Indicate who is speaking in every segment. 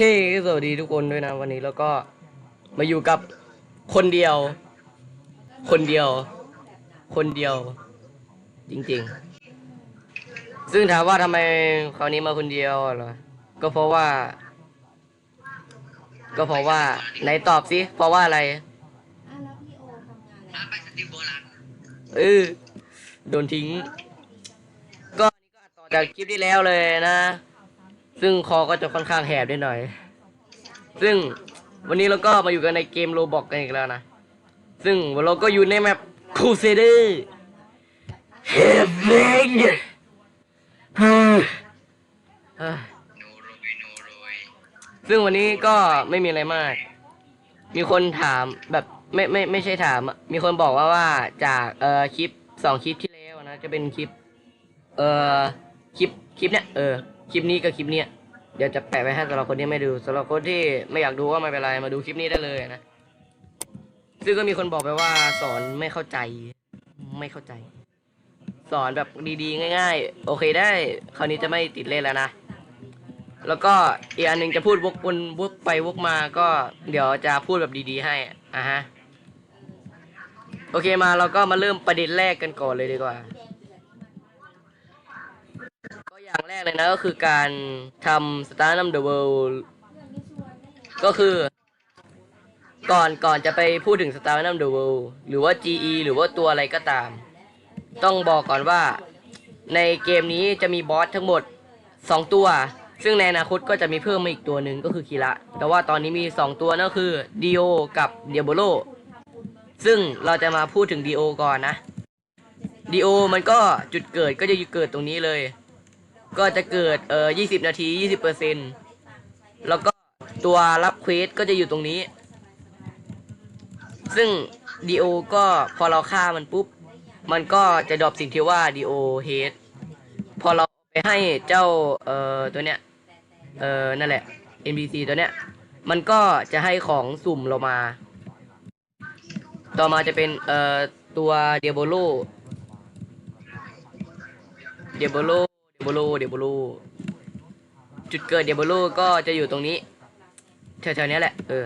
Speaker 1: เฮ้สวัสดีทุกคนด้วยนะวันนี้แล้วก็มาอยู่กับคนเดียว คนเดียว คนเดียว จริงๆ ซึ่งถามว่าทำไมคราวนี้มาคนเดียวเหรอก็เพราะว่า ก็เพราะว่าไหนตอบสิเพราะว่าอะไร
Speaker 2: อะแล้วพี่โอทำงานอะไร
Speaker 3: ร้านไปสติโบราณ
Speaker 1: เออโดนทิ้ง ก็อันนี้ก็ต่อจากคลิปที่แล้วเลยนะ ซึ่งคอก็จะค่อนข้างแหบด้วยหน่อย ซึ่งวันนี้เราก็มาอยู่กันในเกมโรบอกกันอีกแล้วนะ ซึ่งเราก็อยู่ในแมปคูเซเดอร์เฮฟเวงเฮ้ย
Speaker 3: โน
Speaker 1: ซึ่งวันนี้ก็ไม่มีอะไรมาก มีคนถามแบบไม่ไม่ไม่ใช่ถาม มีคนบอกว่าว่าจากเอ่อคลิปสองคลิปที่แล้วนะ จะเป็นคลิป เอ่อคลิปคลิปเนี้ยเออ คลิปนี้กับคลิปเนี้ยเดี๋ยวจะแปะไว้ให้สำหรับคนที่ไม่ดูสำหรับคนที่ไม่อยากดูก็ไม่เป็นไรมาดูคลิปนี้ได้เลยนะซึ่งก็มีคนบอกไปว่าสอนไม่เข้าใจ ไม่เข้าใจ สอนแบบดีๆ ง่าย ๆ โอเคได้คราวนี้จะไม่ติดเล่นแล้วนะแล้วก็อีกอันหนึ่งจะพูดวกวนวกไปวกมาก็เดี๋ยวจะพูดแบบดีๆให้อะฮะโอเคมาเราก็มาเริ่มประเด็นแรกกันก่อนเลยดีกว่า อย่างแรกเลยนะก็คือการทำ Star n u m the World ก็คือ ก่อนก่อนจะไปพูดถึง Star n u m the World หรือว่า GE หรือว่าตัวอะไรก็ตาม ต้องบอกก่อนว่าในเกมนี้จะมีบอสทั้งหมด 2 ตัว ซึ่งในอนาคตก็จะมีเพิ่มมาอีกตัวหนึ่งก็คือคีระแต่ว่าตอนนี้มี 2 ตัวนั่นคือดิโอกับเดียโบโลซึ่งเราจะมาพูดถึงดิโอก่อนนะดิโอมันก็จุดเกิดก็จะเกิดตรงนี้เลย ก็จะเกิดเอ่อ20 นาที 20เปอร์เซแล้วก็ตัวรับเควสก็จะอยู่ตรงนี้ ซึ่งดิโอก็พอเราฆ่ามันปุ๊บ มันก็จะดรอปสิ่งที่ว่าดิโอเฮดพอเราไปให้เจ้าเอ่อตัวเนี้ยเอ่อนั่นแหละ NPC ตัวเนี้ย มันก็จะให้ของสุ่มเรามา ต่อมาจะเป็นเอ่อตัวเดียโบโลเดียโบโล บโลเดียโบโลจุดเกิดเดียโบโลก็จะอยู่ตรงนี้แถวๆเนี้ยแหละ เออ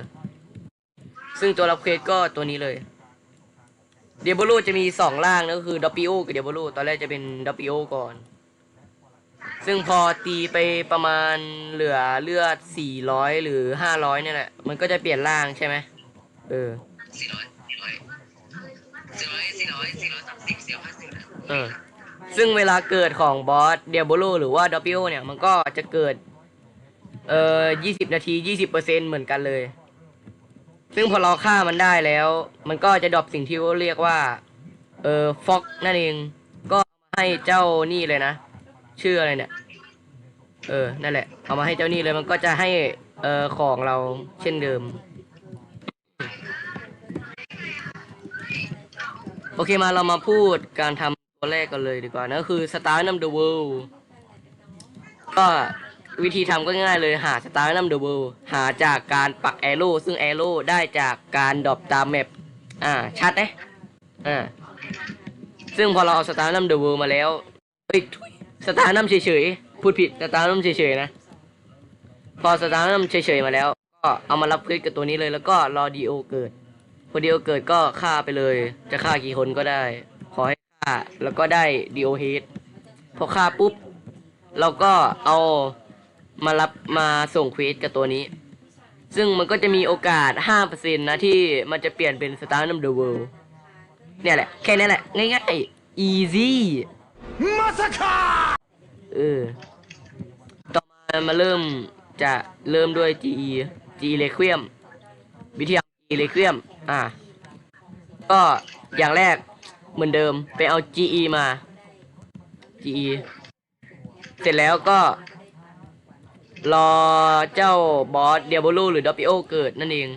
Speaker 1: ซึ่งตัวรับเควสก็ตัวนี้เลยเดียโบโลจะมีสองร่างนะก็คือดอปปิโอกับเดียโบโลตอนแรกจะเป็นดอปปิโอก่อน ซึ่งพอตีไปประมาณเหลือเลือด400หรือ500เนี่ยแหละ มันก็จะเปลี่ยนร่างใช่ไหมเออ
Speaker 3: สี่ร้อยสี่ร้อยสี่ร้อยสี่ร้อยสี่ร้อยสามสิบสี่ร้อยห้าสิบนะ
Speaker 1: เออ ซึ่งเวลาเกิดของบอสเดียโบโลหรือว่าดอปปิโอเนี่ยมันก็จะเกิด เอ่อ20นาที20เปอร์เซ็นเหมือนกันเลย ซึ่งพอเราฆ่ามันได้แล้ว มันก็จะดรอปสิ่งที่เรียกว่า เอ่อฟ็อกนั่นเอง ก็ให้เจ้านี่เลยนะ ชื่ออะไรเนี่ย เออ นั่นแหละ เอามาให้เจ้านี่เลย มันก็จะให้ เอ่อ ของเราเช่นเดิม โอเคมาเรามาพูดการทำ ตัวแรกกันเลยดีกว่านั่นก็คือ Star n u m the World ก็วิธีทำก็ง่ายเลยหา Star n u m the World หาจากการปักแอโร่ซึ่งแอโร่ได้จากการดรอปตามแมปอ่าชัดไหมอ่าซึ่งพอเราเอา Star n u m the World มาแล้วเฮ้ยทุย Star n u m เฉยๆพูดผิด Star n u m เฉยๆนะ พอ Star n u m เฉยๆมาแล้ว ก็เอามารับคลิกกับตัวนี้เลยแล้วก็รอดีโอเกิด พอดีโอเกิดก็ฆ่าไปเลย จะฆ่ากี่คนก็ได้ แล้วก็ได้ดีโอเฮดพอฆ่าปุ๊บ เราก็เอามารับมาส่งเควสกับตัวนี้ ซึ่งมันก็จะมีโอกาส 5%นะที่มันจะเปลี่ยนเป็น Star n u m the World เนี่ยแหละ แค่นี้แหละ ง่ายๆ easy เออ ต่อมามาเริ่มจะเริ่มด้วย GE G Requiem วิธีทำ G Requiem อ่าก็อย่างแรก เหมือนเดิมไปเอา GE มา GE เสร็จแล้วก็ รอเจ้าบอสเดียโบลูหรือดอปิโอเกิดนั่นเอง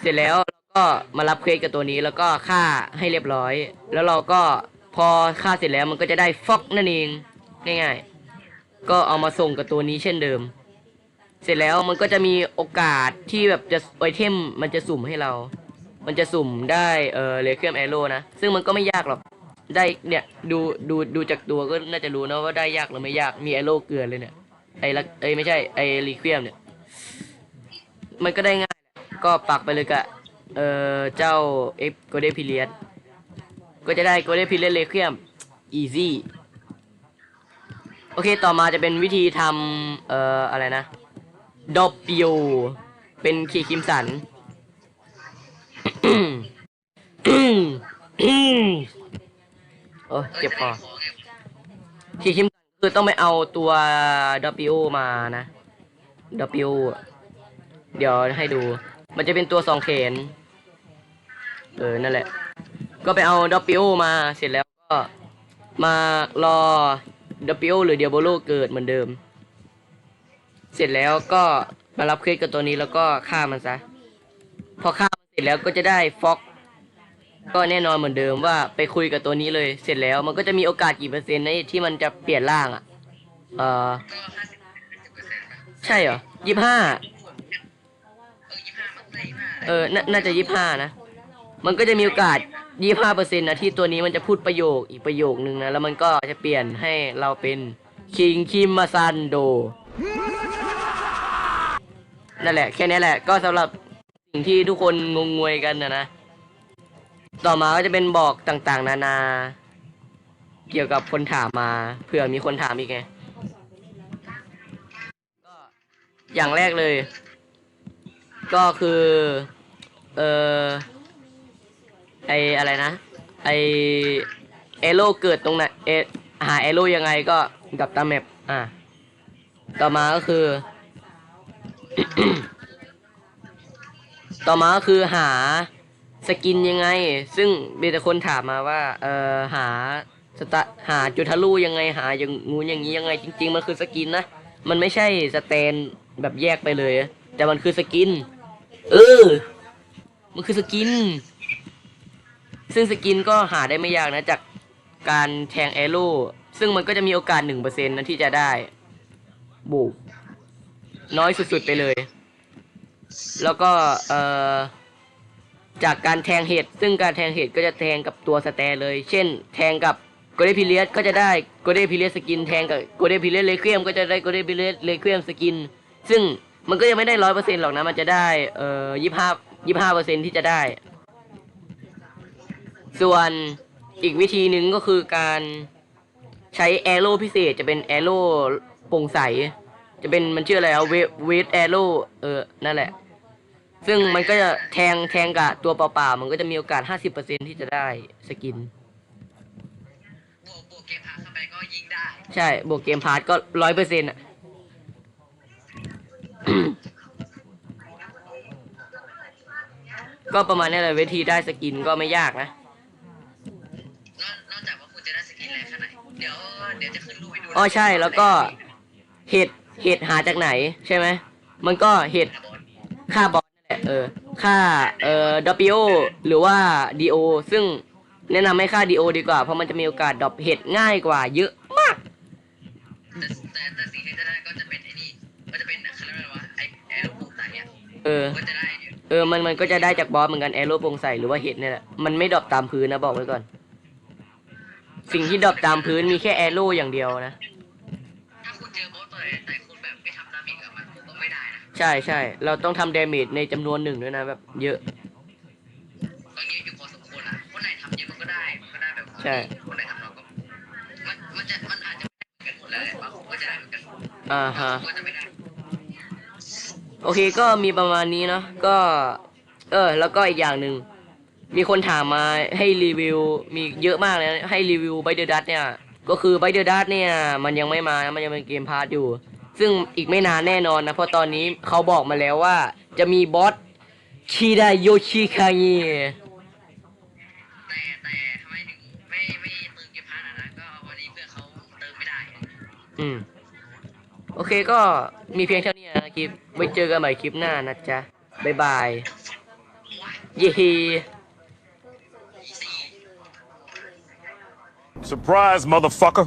Speaker 1: เสร็จแล้วเราก็มารับเควสกับตัวนี้แล้วก็ฆ่าให้เรียบร้อย แล้วเราก็พอฆ่าเสร็จแล้วมันก็จะได้ฟอกนั่นเองง่ายๆ ก็เอามาส่งกับตัวนี้เช่นเดิม เสร็จแล้วมันก็จะมีโอกาสที่แบบจะไอเทมมันจะสุ่มให้เรา มันจะสุ่มได้เออเลเคียมแอโร่นะซึ่งมันก็ไม่ยากหรอกได้เนี่ยดูดูดูจากตัวก็น่าจะรู้นะว่าได้ยากหรือไม่ยากมีแอโร่เกลือเลยเนี่ยไอ้ละเอ้ไม่ใช่ไอ้รีเควมเนี่ยมันก็ได้ง่าย ก็ปักไปเลยกะเออเจ้าเอฟโกเดพิเลียสก็จะได้โกเดพิเลียสรีเควมอีซี่โอเคต่อมาจะเป็นวิธีทำเอ่ออะไรนะดอปปิโอเป็นคีคิมสัน โอ้ยเจ็บคอ
Speaker 3: ของไง
Speaker 1: คีย์คิมสันคือต้องไปเอาตัวดอปปิโอมานะดอปปิโอเดี๋ยวให้ดู มันจะเป็นตัวสองเขน เออ นั่นแหละ ก็ไปเอาดอปปิโอมาเสร็จแล้วก็มารอดอปปิโอหรือเดียโบโลเกิดเหมือนเดิม เสร็จแล้วก็มารับเคสกับตัวนี้แล้วก็ฆ่ามันซะ พอฆ่า ร็จแล้วก็จะได้ฟ็อกก็แน่นอนเหมือนเดิมว่าไปคุยกับตัวนี้เลยเสร็จแล้วมันก็จะมีโอกาสกี่เปอร์เซ็นต์ในที่มันจะเปลี่ยนร่างอะ เออใช่เหรอยี่ห้า
Speaker 3: เออยี่ห้ามันได้ยี่ห้า
Speaker 1: เออนาน่าจะยี่ห้านะ มันก็จะมีโอกาสยี่ห้าเปอร์เซ็นต์นะที่ตัวนี้มันจะพูดประโยคอีกประโยคนึงนะ แล้วมันก็จะเปลี่ยนให้เราเป็นคิงคิมมาซันโดนั่นแหละ แค่นี้แหละ ก็สำหรับ สิ่งที่ทุกคนงงงวยกันนะนะ ต่อมาก็จะเป็นบอกต่างๆ นานา เกี่ยวกับคนถามมาเผื่อมีคนถามอีกไงก็อย่างแรกเลย ก็คือ เออไออะไรนะ ไอเอโร่เกิดตรงไหนเอหาเอโร่ยังไงก็กับตามแมปอะ ต่อมาก็คือ ต่อมาก็คือหาสกินยังไง ซึ่งมีแต่คนถามมาว่าเออหาสตหาจุดทะลุยังไงหาอย่างงูอย่างนี้ยังไงจริง ๆ มันคือสกินนะ มันไม่ใช่สแตนแบบแยกไปเลย แต่มันคือสกิน เออ มันคือสกิน ซึ่งสกินก็หาได้ไม่ยากนะจากการแทงแอโร่ซึ่งมันก็จะมีโอกาสหนึ่งเปอร์เซ็นต์นะที่จะได้บุกน้อยสุดๆไปเลย แล้วก็เอ่อจากการแทงเห็ดซึ่งการแทงเห็ดก็จะแทงกับตัวสแตเลย เช่น แทงกับโกเดพิเลียสก็จะได้โกเดพิเลียสสกินแทงกับโกเดพิเลียสเลเคียมก็จะได้โกเดพิเลียสเลเคียมสกิน ซึ่งมันก็ยังไม่ได้ร้อยเปอร์เซ็นต์หรอกนะ มันจะได้เอ่อยี่ห้ายี่ห้าเปอร์เซ็นต์ที่จะได้ ส่วนอีกวิธีหนึ่งก็คือการใช้แอโร่พิเศษจะเป็นแอโร่โปร่งใส จะเป็นมันชื่ออะไรอะเวทแอโร่เออนั่นแหละ ซึ่งมันก็จะแทงแทงกับตัวเปล่าๆมันก็จะมีโอกาส 50%ที่จะได้สกิน
Speaker 3: บวกบวกเกมพาเข้าไปก็ยิงได้
Speaker 1: ใช่ บวกเกมพาร์ทก็ร้อยเปอร์เซ็นต์อะ ก็ประมาณนี้แหละวิธีได้สกินก็ไม่ยากนะ
Speaker 3: นอกนอกจากว่าคุณจะได้สกินแรงขนาดไหนเดี๋ยวเดี๋ยวจะขึ้นรูปให้ดู
Speaker 1: อ๋อใช่แล้วก็เห็ดเห็ดหาจากไหนใช่ไหม มันก็เห็ด
Speaker 3: นะบอส
Speaker 1: ค่าบอลนั่นแหละ เออค่าเอ่อดอปิโอหรือว่าดีโอซึ่งแนะนำให้ค่าดีโอดีกว่า เพราะมันจะมีโอกาสดรอปเห็ดง่ายกว่าเยอะมาก
Speaker 3: แต่แต่แต่สิ่งที่จะได้ก็จะเป็นไอ้นี่ก็จะเป็นเขาเรียกว่าอะไรวะไอแอร์ลูกใสอะ
Speaker 1: เออ
Speaker 3: ก็จะได้เนี่ย
Speaker 1: เออมันมันก็จะได้จากบอสเหมือนกันแอโร่โปร่งใสหรือว่าเห็ดเนี่ยแหละมันไม่ดรอปตามพื้นนะบอกไว้ก่อน สิ่งที่ดรอปตามพื้นมีแค่แอโร่อย่างเดียว
Speaker 3: นะ
Speaker 1: ใช่ใช่ เราต้องทำเดเมจในจำนวนหนึ่งด้วยนะ แบบเยอะ
Speaker 3: ตอนนี้อยู่พอสมควรอะคนไหนทำเยอะมันก็ได้ มันก็ได้แบบ
Speaker 1: ใช่
Speaker 3: คนไหนทำน้อยก็มันมันจะมันอาจจะไม่ได้เหมือนกันหมดแล้วแหละบางคนก็จะได้เหมือนกัน
Speaker 1: อ่าฮะ
Speaker 3: บางคนก็จะไม่ได้
Speaker 1: โอเคก็มีประมาณนี้เนาะก็ เออ แล้วก็อีกอย่างหนึ่ง มีคนถามมาให้รีวิว มีเยอะมากเลยนะให้รีวิวไบเดอร์ดัตเนี่ย ก็คือไบเดอร์ดัตเนี่ย มันยังไม่มานะมันยังเป็นเกมพาร์ทอยู่ ซึ่งอีกไม่นานแน่นอนนะ เพราะตอนนี้เขาบอกมาแล้วว่า จะมีบอสชิดาโยชิคางิ
Speaker 3: แต่แต่ทำไมถึงไม่ไม่เติมเก็บพาร์ทอะนะก็วันนี้เพื่อนเขาเติมไม่ได้
Speaker 1: อืม โอเคก็มีเพียงเท่านี้นะคลิป ไว้เจอกันใหม่คลิปหน้านะจ๊ะ บ๊ายบาย เย้
Speaker 2: ส่วนใหญ่
Speaker 3: สี่
Speaker 4: Surprise, motherfucker.